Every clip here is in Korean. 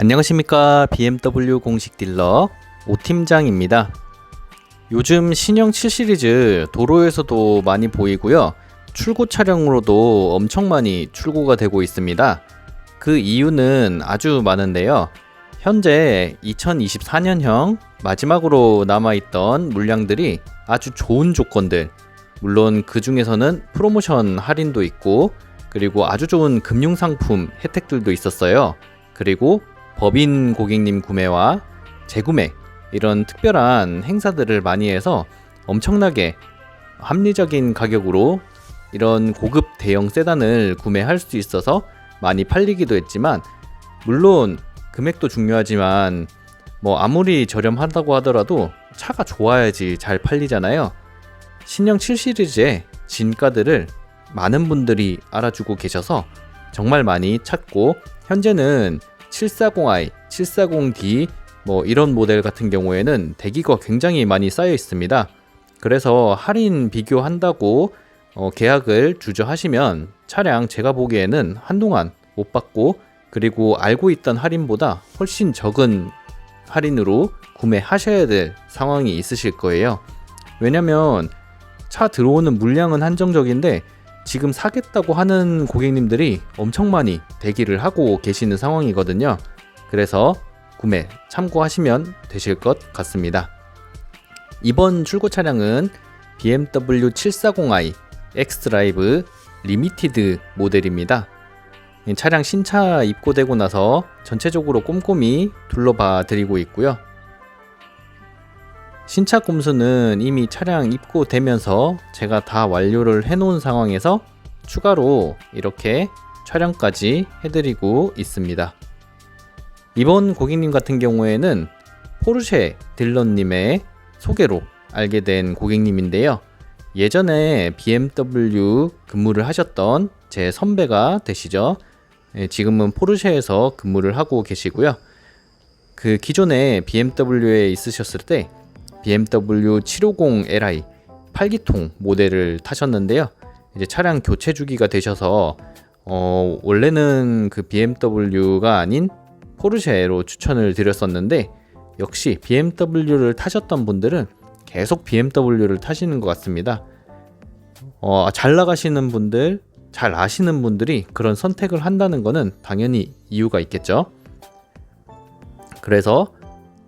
안녕하십니까 BMW 공식 딜러 오팀장입니다. 요즘 신형 7 시리즈 도로에서도 많이 보이고요. 출고 차량으로도 엄청 많이 출고가 되고 있습니다. 그 이유는 아주 많은데요. 현재 2024년형 마지막으로 남아있던 물량들이 아주 좋은 조건들, 물론 그 중에서는 프로모션 할인도 있고, 그리고 아주 좋은 금융상품 혜택들도 있었어요. 그리고 법인 고객님 구매와 재구매 이런 특별한 행사들을 많이 해서 엄청나게 합리적인 가격으로 이런 고급 대형 세단을 구매할 수 있어서 많이 팔리기도 했지만 물론 금액도 중요하지만 뭐 아무리 저렴하다고 하더라도 차가 좋아야지 잘 팔리잖아요. 신형 7 시리즈의 진가들을 많은 분들이 알아주고 계셔서 정말 많이 찾고 현재는 740i, 740d 뭐 이런 모델 같은 경우에는 대기가 굉장히 많이 쌓여 있습니다. 그래서 할인 비교한다고 어, 계약을 주저하시면 차량 제가 보기에는 한동안 못 받고 그리고 알고 있던 할인보다 훨씬 적은 할인으로 구매하셔야 될 상황이 있으실 거예요. 왜냐면 차 들어오는 물량은 한정적인데 지금 사겠다고 하는 고객님들이 엄청 많이 대기를 하고 계시는 상황이거든요. 그래서 구매 참고하시면 되실 것 같습니다. 이번 출고 차량은 BMW 740i X드라이브 리미티드 모델입니다. 이 차량 신차 입고되고 나서 전체적으로 꼼꼼히 둘러봐 드리고 있고요. 신차 꼼수는 이미 차량 입고되면서 제가 다 완료를 해놓은 상황에서 추가로 이렇게 촬영까지 해드리고 있습니다. 이번 고객님 같은 경우에는 포르쉐 딜러님의 소개로 알게 된 고객님인데요. 예전에 BMW 근무를 하셨던 제 선배가 되시죠. 예, 지금은 포르쉐에서 근무를 하고 계시고요. 그 기존에 BMW에 있으셨을 때 BMW 750li 8기통 모델을 타셨는데요. 이제 차량 교체 주기가 되셔서 어, 원래는 그 BMW가 아닌 포르쉐로 추천을 드렸었는데 역시 BMW를 타셨던 분들은 계속 BMW를 타시는 것 같습니다. 어, 잘 나가시는 분들, 잘 아시는 분들이 그런 선택을 한다는 것은 당연히 이유가 있겠죠. 그래서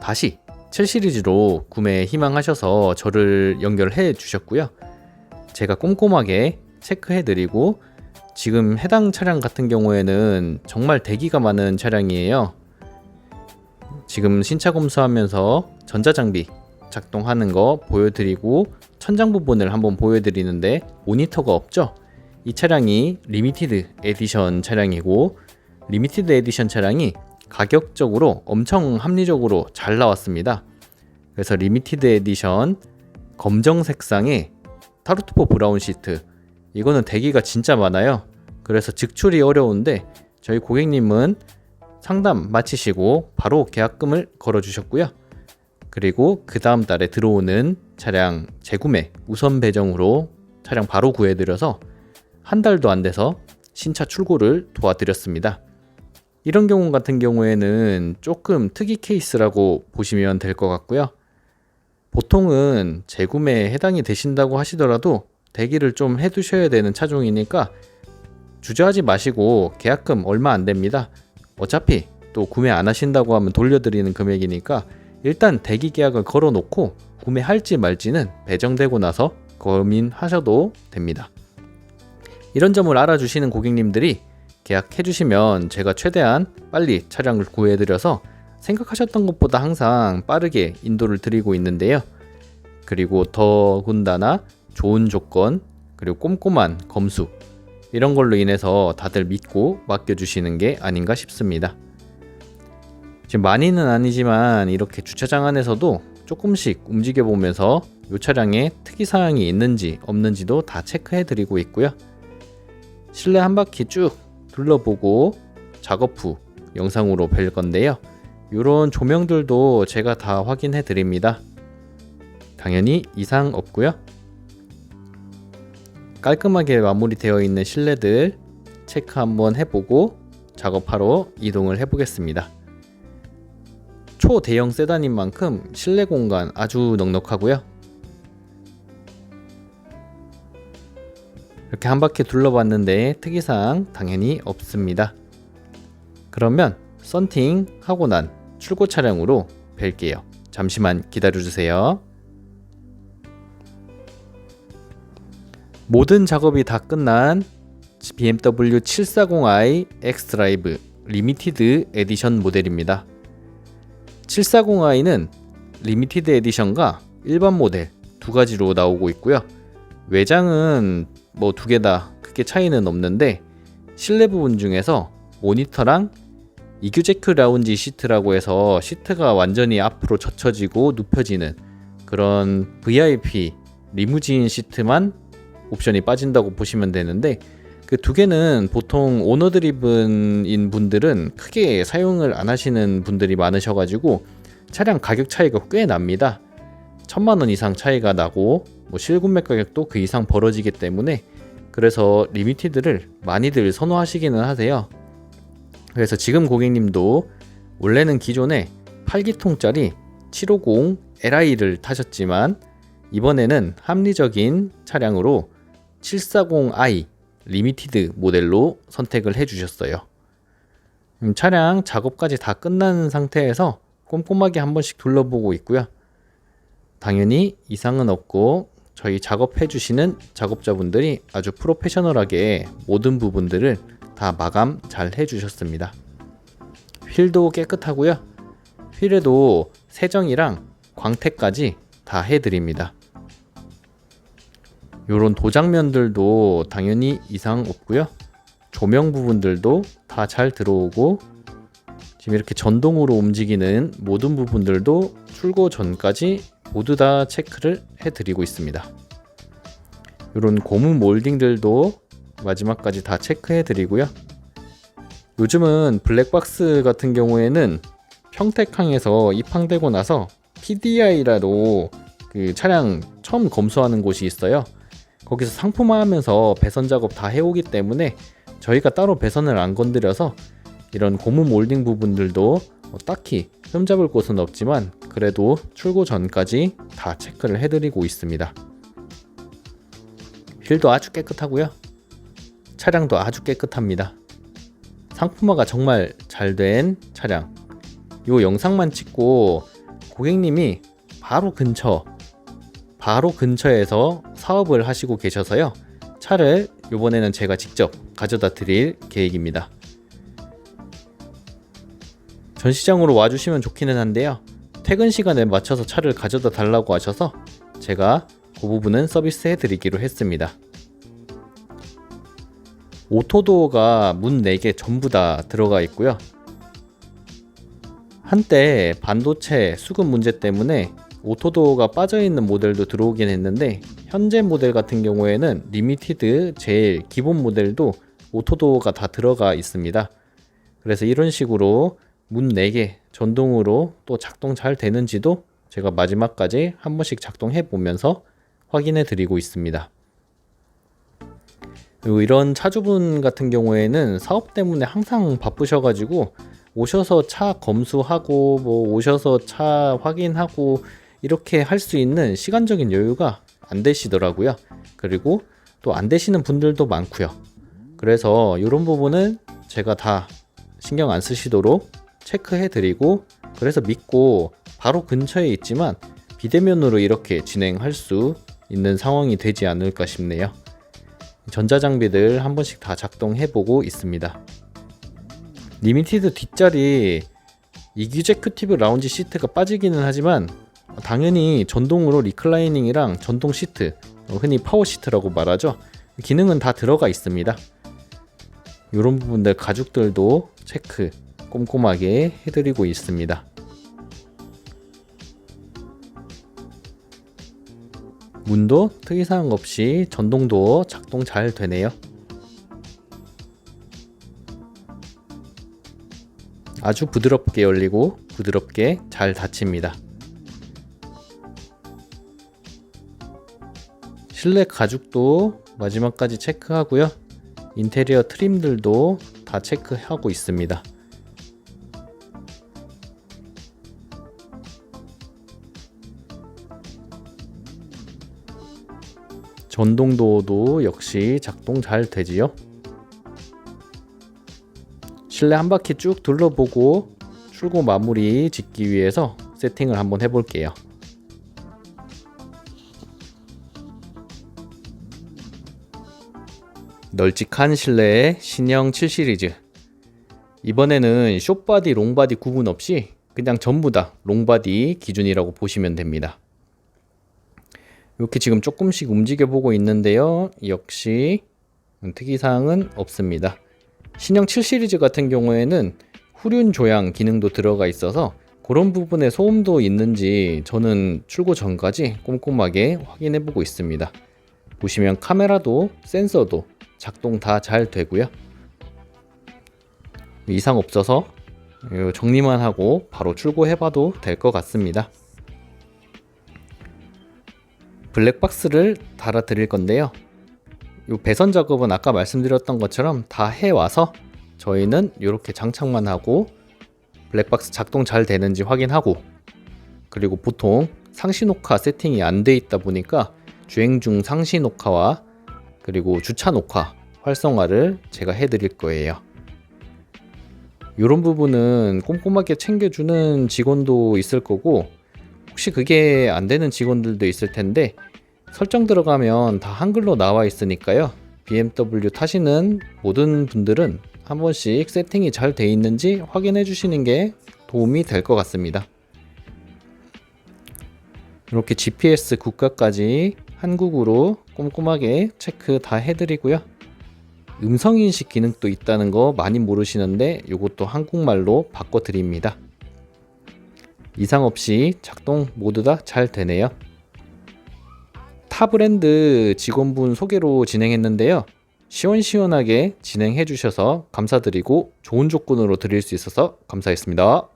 다시 7 시리즈로 구매 희망하셔서 저를 연결해 주셨고요. 제가 꼼꼼하게 체크해 드리고 지금 해당 차량 같은 경우에는 정말 대기가 많은 차량이에요. 지금 신차 검수하면서 전자장비 작동하는 거 보여드리고 천장 부분을 한번 보여드리는데 모니터가 없죠? 이 차량이 리미티드 에디션 차량이고 리미티드 에디션 차량이 가격적으로 엄청 합리적으로 잘 나왔습니다. 그래서 리미티드 에디션 검정 색상의 타르트포 브라운 시트 이거는 대기가 진짜 많아요. 그래서 직출이 어려운데 저희 고객님은 상담 마치시고 바로 계약금을 걸어 주셨고요. 그리고 그 다음 달에 들어오는 차량 재구매 우선 배정으로 차량 바로 구해드려서 한 달도 안 돼서 신차 출고를 도와드렸습니다. 이런 경우 같은 경우에는 조금 특이 케이스라고 보시면 될 것 같고요. 보통은 재구매에 해당이 되신다고 하시더라도 대기를 좀 해두셔야 되는 차종이니까 주저하지 마시고 계약금 얼마 안 됩니다. 어차피 또 구매 안 하신다고 하면 돌려드리는 금액이니까 일단 대기 계약을 걸어 놓고 구매할지 말지는 배정되고 나서 고민하셔도 됩니다. 이런 점을 알아주시는 고객님들이 계약해 주시면 제가 최대한 빨리 차량을 구해 드려서 생각하셨던 것보다 항상 빠르게 인도를 드리고 있는데요. 그리고 더군다나 좋은 조건 그리고 꼼꼼한 검수 이런 걸로 인해서 다들 믿고 맡겨주시는 게 아닌가 싶습니다. 지금 많이는 아니지만 이렇게 주차장 안에서도 조금씩 움직여 보면서 이 차량에 특이사항이 있는지 없는지도 다 체크해 드리고 있고요. 실내 한 바퀴 쭉 둘러보고 작업 후 영상으로 뵐 건데요. 이런 조명들도 제가 다 확인해 드립니다. 당연히 이상 없고요. 깔끔하게 마무리되어 있는 실내들 체크 한번 해보고 작업하러 이동을 해보겠습니다. 초대형 세단인 만큼 실내 공간 아주 넉넉하고요. 이렇게 한 바퀴 둘러봤는데 특이사항 당연히 없습니다. 그러면 썬팅 하고 난 출고 차량으로 뵐게요. 잠시만 기다려주세요. 모든 작업이 다 끝난 BMW 740i X드라이브 리미티드 에디션 모델입니다. 740i는 리미티드 에디션과 일반 모델 두 가지로 나오고 있고요. 외장은 뭐 두 개 다 크게 차이는 없는데 실내 부분 중에서 모니터랑 이규제크 라운지 시트라고 해서 시트가 완전히 앞으로 젖혀지고 눕혀지는 그런 VIP 리무진 시트만 옵션이 빠진다고 보시면 되는데 그 두 개는 보통 오너 드리븐인 분들은 크게 사용을 안 하시는 분들이 많으셔가지고 차량 가격 차이가 꽤 납니다. 천만 원 이상 차이가 나고 뭐 실구매 가격도 그 이상 벌어지기 때문에 그래서 리미티드를 많이들 선호하시기는 하세요. 그래서 지금 고객님도 원래는 기존에 8기통짜리 750 Li를 타셨지만 이번에는 합리적인 차량으로 740i 리미티드 모델로 선택을 해주셨어요. 음, 차량 작업까지 다 끝난 상태에서 꼼꼼하게 한 번씩 둘러보고 있고요. 당연히 이상은 없고 저희 작업해 주시는 작업자분들이 아주 프로페셔널하게 모든 부분들을 다 마감 잘 해주셨습니다. 휠도 깨끗하고요. 휠에도 세정이랑 광택까지 다 해드립니다. 요런 도장면들도 당연히 이상 없고요. 조명 부분들도 다 잘 들어오고 지금 이렇게 전동으로 움직이는 모든 부분들도 출고 전까지 모두 다 체크를 해드리고 있습니다. 이런 고무 몰딩들도 마지막까지 다 체크해 드리고요. 요즘은 블랙박스 같은 경우에는 평택항에서 입항되고 나서 PDI라도 그 차량 처음 검수하는 곳이 있어요. 거기서 상품화하면서 배선 작업 다 해오기 때문에 저희가 따로 배선을 안 건드려서 이런 고무 몰딩 부분들도 뭐 딱히 흠잡을 곳은 없지만 그래도 출고 전까지 다 체크를 해드리고 있습니다. 휠도 아주 깨끗하고요. 차량도 아주 깨끗합니다. 상품화가 정말 잘 된 차량. 이 영상만 찍고 고객님이 바로 근처, 바로 근처에서 사업을 하시고 계셔서요. 차를 이번에는 제가 직접 가져다 드릴 계획입니다. 전시장으로 와주시면 좋기는 한데요. 퇴근 시간에 맞춰서 차를 가져다 달라고 하셔서 제가 그 부분은 서비스 해드리기로 했습니다. 오토도어가 문 4개 전부 다 들어가 있고요. 한때 반도체 수급 문제 때문에 오토도어가 빠져 있는 모델도 들어오긴 했는데 현재 모델 같은 경우에는 리미티드 제일 기본 모델도 오토도어가 다 들어가 있습니다. 그래서 이런 식으로 문 4개 전동으로 또 작동 잘 되는지도 제가 마지막까지 한 번씩 작동해 보면서 확인해 드리고 있습니다. 그리고 이런 차주분 같은 경우에는 사업 때문에 항상 바쁘셔가지고 오셔서 차 검수하고 뭐 오셔서 차 확인하고 이렇게 할 수 있는 시간적인 여유가 안 되시더라고요. 그리고 또 안 되시는 분들도 많고요. 그래서 이런 부분은 제가 다 신경 안 쓰시도록 체크해 드리고 그래서 믿고 바로 근처에 있지만 비대면으로 이렇게 진행할 수 있는 상황이 되지 않을까 싶네요. 전자장비들 한 번씩 다 작동해 보고 있습니다. 리미티드 뒷자리 이규제 큐티브 라운지 시트가 빠지기는 하지만 당연히 전동으로 리클라이닝이랑 전동 시트 흔히 파워 시트라고 말하죠. 기능은 다 들어가 있습니다. 이런 부분들 가죽들도 체크 꼼꼼하게 해드리고 있습니다. 문도 특이사항 없이 전동도 작동 잘 되네요. 아주 부드럽게 열리고 부드럽게 잘 닫힙니다. 실내 가죽도 마지막까지 체크하고요. 인테리어 트림들도 다 체크하고 있습니다. 전동도어도 역시 작동 잘 되지요. 실내 한 바퀴 쭉 둘러보고 출고 마무리 짓기 위해서 세팅을 한번 해볼게요. 널찍한 실내의 신형 7 시리즈. 이번에는 숏바디, 롱바디 구분 없이 그냥 전부 다 롱바디 기준이라고 보시면 됩니다. 이렇게 지금 조금씩 움직여 보고 있는데요. 역시 특이사항은 없습니다. 신형 7 시리즈 같은 경우에는 후륜 조향 기능도 들어가 있어서 그런 부분에 소음도 있는지 저는 출고 전까지 꼼꼼하게 확인해 보고 있습니다. 보시면 카메라도 센서도 작동 다 잘 되고요. 이상 없어서 정리만 하고 바로 출고해봐도 될 것 같습니다. 블랙박스를 달아 드릴 건데요. 이 배선 작업은 아까 말씀드렸던 것처럼 다 해와서 저희는 이렇게 장착만 하고 블랙박스 작동 잘 되는지 확인하고 그리고 보통 상시 녹화 세팅이 안 돼 있다 보니까 주행 중 상시 녹화와 그리고 주차 녹화 활성화를 제가 해드릴 거예요. 이런 부분은 꼼꼼하게 챙겨주는 직원도 있을 거고 혹시 그게 안 되는 직원들도 있을 텐데 설정 들어가면 다 한글로 나와 있으니까요. BMW 타시는 모든 분들은 한 번씩 세팅이 잘 돼 있는지 확인해 주시는 게 도움이 될 것 같습니다. 이렇게 GPS 국가까지 한국으로 꼼꼼하게 체크 다 해드리고요. 음성인식 기능도 있다는 거 많이 모르시는데 이것도 한국말로 바꿔드립니다. 이상 없이 작동 모두 다 잘 되네요. 타 브랜드 직원분 소개로 진행했는데요. 시원시원하게 진행해 주셔서 감사드리고 좋은 조건으로 드릴 수 있어서 감사했습니다.